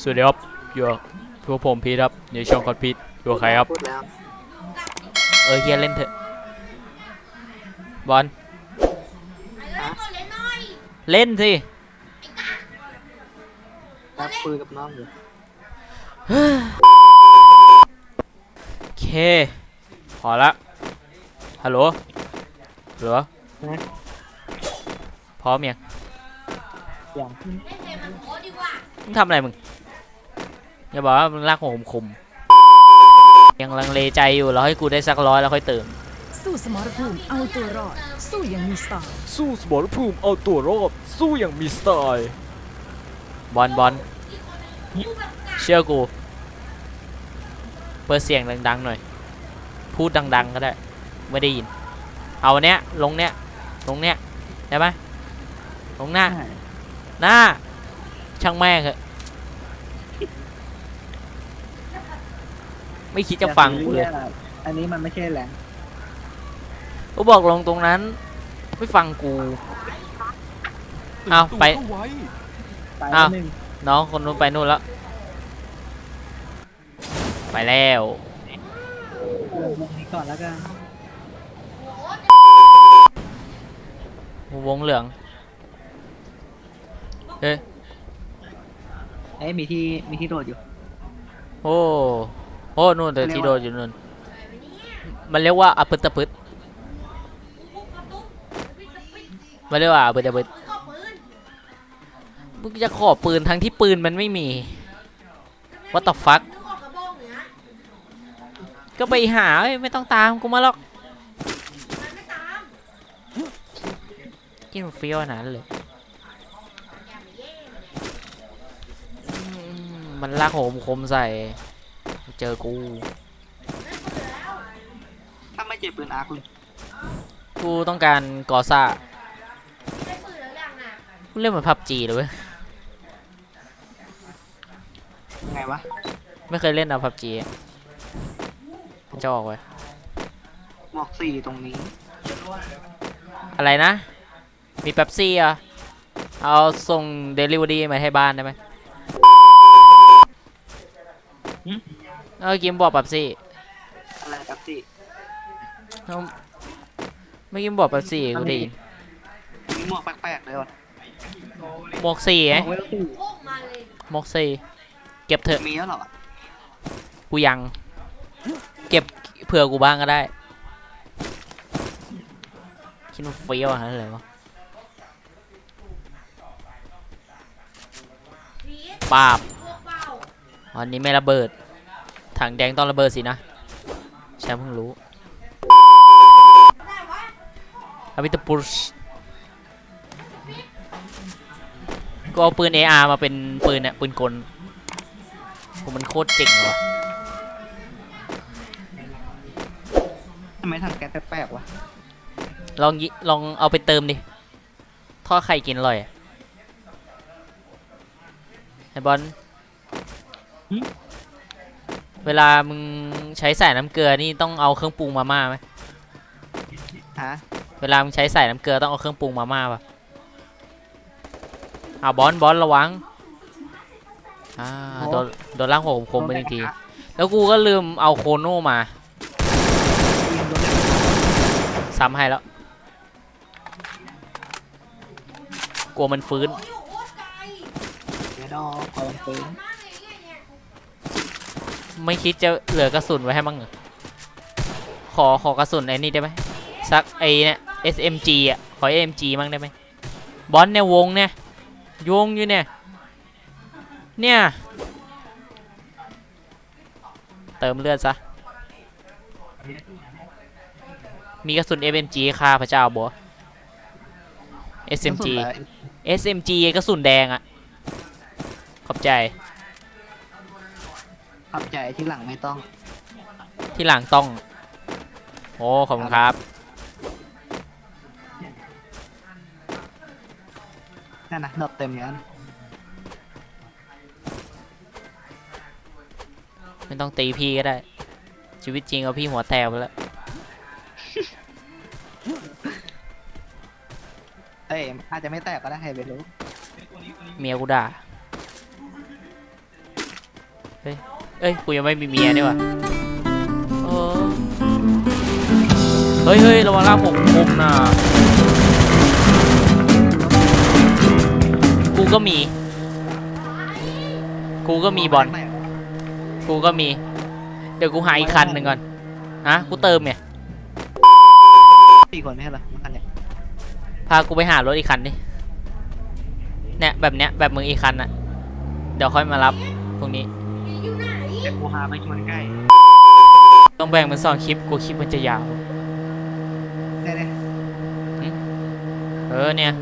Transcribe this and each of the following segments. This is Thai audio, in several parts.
สวัสดีครับอยู่กับพวกผมพีทครับในช่องคอดพีทอยู่กับใครครับ พูดแล้วเออเฮียเล่นเถอะบอลเล่นสิรับคุยกับน้องอยู่โอเค พอละฮัลโหลเหรอนะพร้อมยังอย่างมึงทำอะไรมึง อย่าบอกว่ามึงลากหัวคมๆยังลังเลใจอยู่รอให้กูได้สักร้อยแล้วค่อยเติม สู้สมรภูมิเอาตัวรอด สู้อย่างมีสไตล์สู้สมรภูมิเอาตัวรอดสู้อย่างมีสไตล์บอลบอลเชื่อกู เปิดเสียงดังๆหน่อย พูดดัง ๆ ก็ได้ ไม่ได้ยิน เอาเนี้ยลงเนี้ยลงเนี้ยได้ไหมลงหน้า หน้า ช่างแม่งเถอะ ไม่คิดจะฟังกูเลยอันนี้มันไม่ใช่แหลงกูบอกลงตรงนั้น ไม่ฟังกูเอาไปตายอ้าว หนึ่งน้องคนนู้นไปนู่นแล้ว ไปแล้วเริ่มวงนี้ก่อนแล้วกันวงเหลืองเฮ้ย เอ้ยมีที่มีที่โดดอยู่ โอ้ โอ้นู่นแต่ที่โดนอยู่นู่นมันเรียกว่าอัปึตตะพึดมันเรียกว่าอัปึตตะพึดมึงจะขอปืนทั้งที่ปืนมันไม่มี What the fuck ก็ไปหาเอ้ไม่ต้องตามกูมาหรอกกินเฟี้ยวนั้นเลยมันลากโหมคมใส่ จอกูถ้าไม่เจ็บปืนอาร์คเลยกูต้องการกอซ่ากูเล่นเหมือนพับจีเลยเว้ยไงวะไม่เคยเล่นเอาพับจีมันจะออกไว้หมวกสี่ตรงนี้ อะไรนะ มีเป๊ปซี่อะเอาส่งเดลิเวอรี่มาให้บ้านได้ไหมหึ เออกิมบอกเป๊ปซี่อะไรครับสี่เอาไม่กิมบอกเป๊ปซี่กูได้ยินมีหมวกแปลกๆเลยว่ะหมวกสี่หมไงวกเวลสี่หมวกสี่เก็บเถอะมีแล้วเหรอกูยัง เก็บเผื่อกูบ้างก็ได้คิดว่าเฟี้ยวอะไรเลยวะปาบอันนี้ไม่ระเบิด ถังแดงต้องระเบิดสินะแชมป์เพิ่งรู้อาวิตาปุชก็เอาปืน AR มาเป็นปืนเนี่ยปืนกลผมมันโคตรเจ๋งเลยวะทำไมถังแก๊สแปลกๆวะลองยิลองเอาไปเติมดิทอดไข่กินอร่อยอะไอ้บอล เวลามึงใช้ใส่น้ำเกลือนี่ต้องเอาเครื่องปรุงมาม่าไหมฮะเวลามึงใช้ใส่น้ำเกลือต้องเอาเครื่องปรุงมาม่าปะเอาบอลบอลระวังอ่าโดนโดนล่างหัวผมคมไปหนึ่งที แล้วกูก็ลืมเอาโคโน่มายิงโดนเลยซ้ำให้แล้ว กลัวมันฟื้นเดี๋ยวดอกกองปืน ไม่คิดจะเหลือกระสุนไว้ให้มั้งเหรอขอขอกระสุนไอ้นี่ได้ไหมสักไอ้เนี่ย SMG อะ ขอ SMG มั้งได้ไหมบอลเนี่ยวงเนี่ยวงอยู่เนี่ย เนี่ย เติมเลือดซะ มีกระสุน SMG ค่าพระเจ้าบัว SMG กระสุนอะไร SMG กระสุนแดงอะ ขอบใจ ขับใจที่หลังไม่ต้อง ที่หลังต้อง โอ้ขอบคุณครับ นั่นนะดอกเต็มแล้วไม่ต้องตีพี่ก็ได้ ชีวิตจริงเอาพี่หัวแตกไปแล้ว เอ้ยอาจจะไม่แตกก็ได้ใครไปรู้ เมียกูด่า เอ้ยกูยังไม่มีเมียนี่หว่ะเออเฮ้ยเฮ้ยระวังล่างผมคมนะกูก็มี กูก็มีบอล กูก็มี เดี๋ยวกูหาอีกคันหนึ่งก่อน ฮะ กูเติมเนี่ยสี่คนไม่ใช่เหรอมันคันเนี่ย พากูไปหารถอีกคันดิ เนี่ยแบบเนี้ยแบบมึงอีกคันน่ะเดี๋ยวค่อยมารับพรุ่งนี้ แต่กูหาไปชวนใกล้ต้องแบ่งเป็นสองคลิปกูคลิปมันจะยาว ได้เลยเออเนี่ย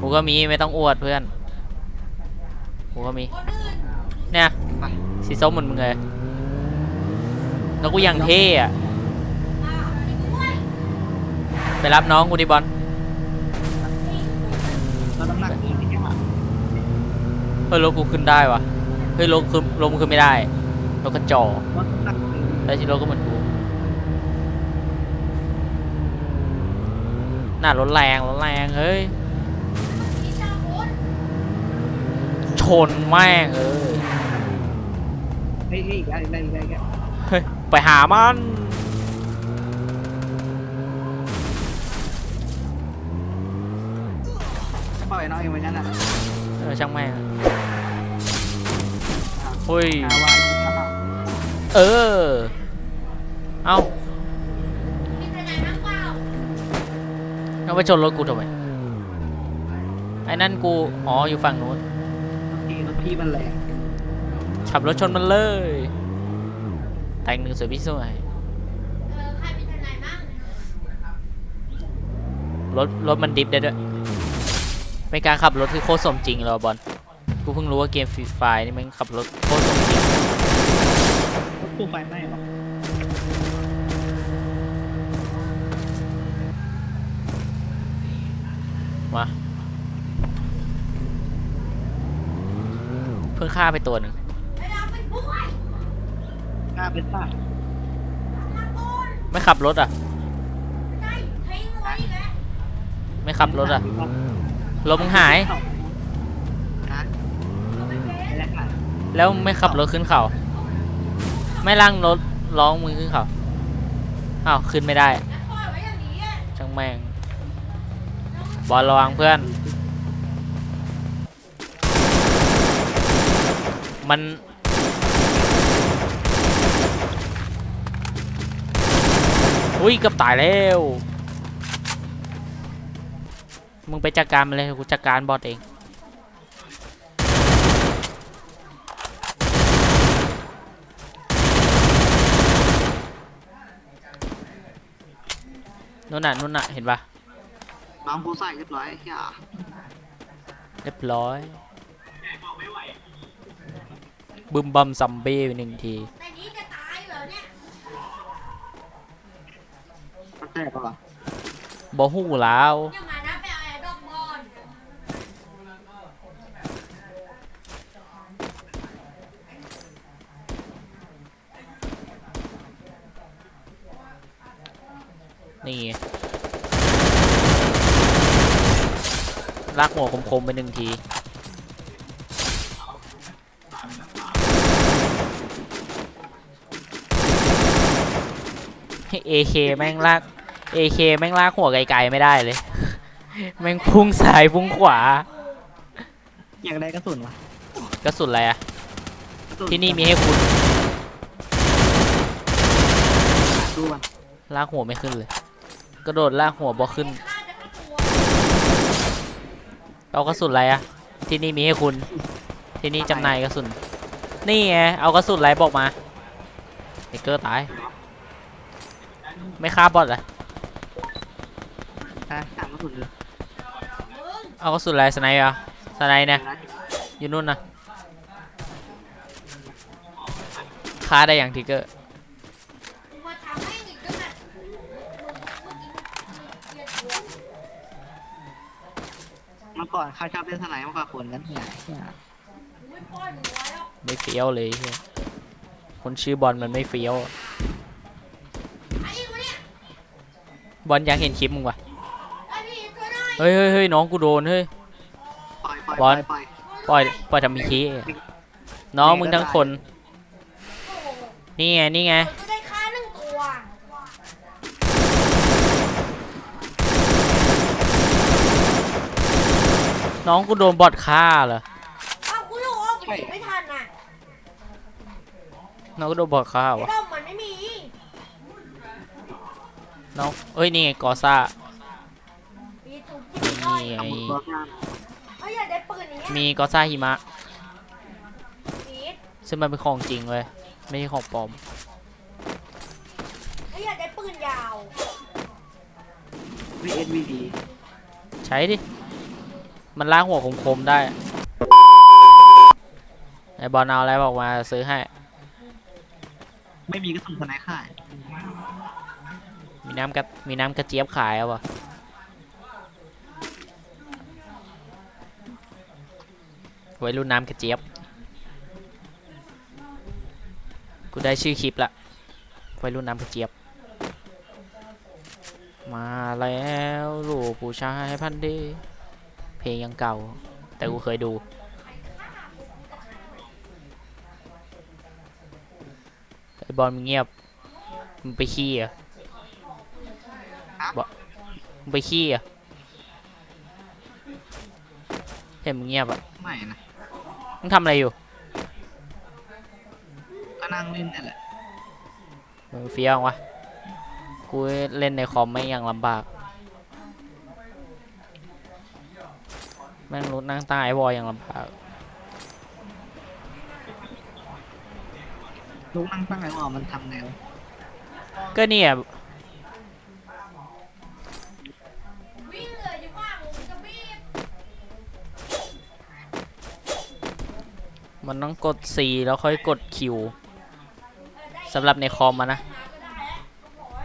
กูก็มีไม่ต้องอวดเพื่อนกูก็มี เนี่ยไปสีส้มเหมือนมึงเลยแล้วกูยังเท่อะไปรับน้องกูดิบอลแล้วน้ำหนักเกินที่แค่ว่าเฮ้ยรถกูขึ้นได้วะเฮ้ยรถขึ้นรถมึงขึ้นไม่ได้ รถกระจอกลดน้ำหนักเกินแต่ที่รถก็เหมือนกูน่ารถแรงรถแรงเฮ้ยชนแม่งเอ้ยเฮ้ยเฮ้ยได้ได้ได้ได้เฮ้ยไปหามันจะปล่อยน้อยอย่างนั้นอะเออช่างแม่งเฮ้ยหาวายข้าว เออ เอาเอาไปชนรถกูทำไม ไอ้นั่นกู อ๋อ อยู่ฝั่งนู้นพี่รถพี่มันแรงขับรถชนมันเลย แต่งหนึ่งสวยพี่สวยรถรถมันดิฟได้ด้วยเป็นการขับรถที่โคตรสมจริงเลยว่ะบอล กูเพิ่งรู้ว่าเกมฟรีไฟนี่มันขับรถโคตรสมจริงรถ ตู้ไฟไหม้หรอมาเพิ่งฆ่าไปตัวหนึ่งกล้าเป็นป้าไม่ขับรถอะ ไม่ขับรถอะรถมึงหายฮะไม่ได้ค่ะแล้วไม่ขับรถขึ้นเขา ไม่ล่างรถร้องมือขึ้นเขาอ้าวขึ้นไม่ได้ช่างแม่งบอลระวังเพื่อน มันอุ้ยกือบตายแล้ว มึงไปจัดการมันเลยกูจัดการบอสเอง นู่นน่ะนู่นน่ะเห็นปะน้องกูใส่เรียบร้อยอย่าเรียบร้อยบึมบัมซัมเบ้ไปหนึ่งทีแต่นี้จะตายเหรอเนี่ยมันแตกเปล่าบอหูแล้ว ยังมานะไปเอาแอร์ดอกบอล นี่ไงลากหัวคมๆไปหนึ่งทีเอเคแม่งลากเอเคแม่งลากหัวไกลๆไม่ได้เลย แม่งพุ่งซ้ายพุ่งขวา อยากได้กระสุนวะกระสุนอะไรอะกระสุที่นี่มีให้คุณดูมันลากหัวไม่ขึ้นเลย กระโดดลากหัวบอขึ้น น่าจะกระตัว เอากระสุนอะไรอะที่นี่มีให้คุณ ที่นี่จำหน่ายกระสุน นี่ไง เอากระสุนอะไรบอกมาไอเกอร์ตาย ไม่ฆ่าบอทเหรอฮะถามกระสุนเลยมึงเอากระสุนอะไรสไนป์อะสไนป์เนี่ยอยู่นู่นนะฆ่าได้อย่างทิกเกอร์ กูมาทำให้อีกก็แบบเมื่อกี้เกลียดหัว เมื่อก่อนข้าชอบเล่นสไนด์มากกว่าคนนั้นเนี่ยเนี่ยกูไม่ป้อนมึงไว้หรอกไม่เฟี้ยวเลยเหี้ยคนชื่อบอลมันไม่เฟี้ยวไอ้อีกวะเนี่ยบอลอยากเห็นคลิปมึงวะไอ้พี่ช่วยหน่อยเฮ้ยเฮ้ยเฮ้ยน้องกูโดนเฮ้ย ปล่อยปล่อยบอล ปล่อยปล่อยปล่อยทำมีคีน้องมึงทั้งคน นี่ไง นี่ไงมันก็ได้ค่าหนึ่งตัว น้องกูโดนบอทฆ่าเหรออ้าวกูรู้ว่ากูไม่ทันอะน้องกูโดนบอทฆ่าไอ้วะดอมมันไม่มีน้องเอ้ยนี่ไงกอซ่ามีถุงกินด้อยนี่ไงตัวข้างเขาอยากได้ปืนอย่างเงี้ยมีกอซ่าหิมะมีดซึ่งมันเป็นของจริงเลย ไม่ใช่ของปลอมเขาอยากได้ปืนยาววีเอ็นวีดีใช้ดิ มันล้างหัวคมๆได้ ไอบอลเอาอะไรบอกมาซื้อให้ ไม่มีก็ส่งทนายค่ายมีน้ำกระมีน้ำกระเจี๊ยบขายเอาปะไว้รุ่นน้ำกระเจี๊ยบ กูได้ชื่อคลิปละไว้รุ่นน้ำกระเจี๊ยบ มาแล้วลูกผู้ชายพันธุ์ดี เพลงยังเก่า แต่กูเคยดู ไอบอลมึงเงียบ มึงไปขี้เหรอะบอมึงไปขี้เหรอะเห็นมึงเงียบอะไม่นะมึงทำอะไรอยู่ ก็นั่งเล่นนี่แหละมึงเฟี้ยววะ กูเล่นในคอมไม่ยังลำบาก แม่งรถนั่งใต้ไอวอลยังลำบากลูกนั่งตั้งไงว่ามันทำไงวะก็เนี่ยวิ่งเลยดีกว่ามึงจะบีบมันต้องกด C แล้วค่อยกด Q เออได้สำหรับในคอมอะนะมาก็ได้แล้วก็บอกว่า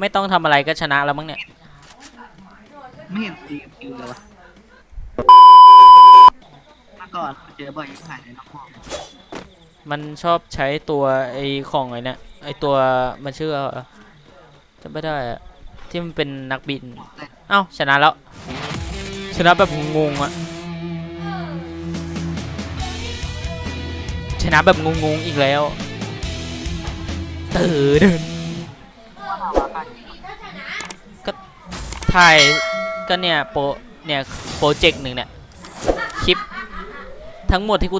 ไม่ต้องทำอะไรก็ชนะแล้วมั้งเนี่ยหนวดก็ไม่เห็นซีคิวเลยวะเมื่อ ก่อนเจอบ่อยผ่านในน้องมองมันชอบใช้ตัวไอของไอเนี่ยไอตัวมันชื่ออะไรจะไม่ได้อะที่มันเป็นนักบิน เอ้าชนะแล้ว ชนะแบบงงๆอะชนะแบบงงๆอีกแล้วตื่นดีถ้าชนะถ่ายก็เนี่ยโปรเนี่ยโปรเจกต์หนึ่งเนี่ย คลิปทั้งหมดที่กู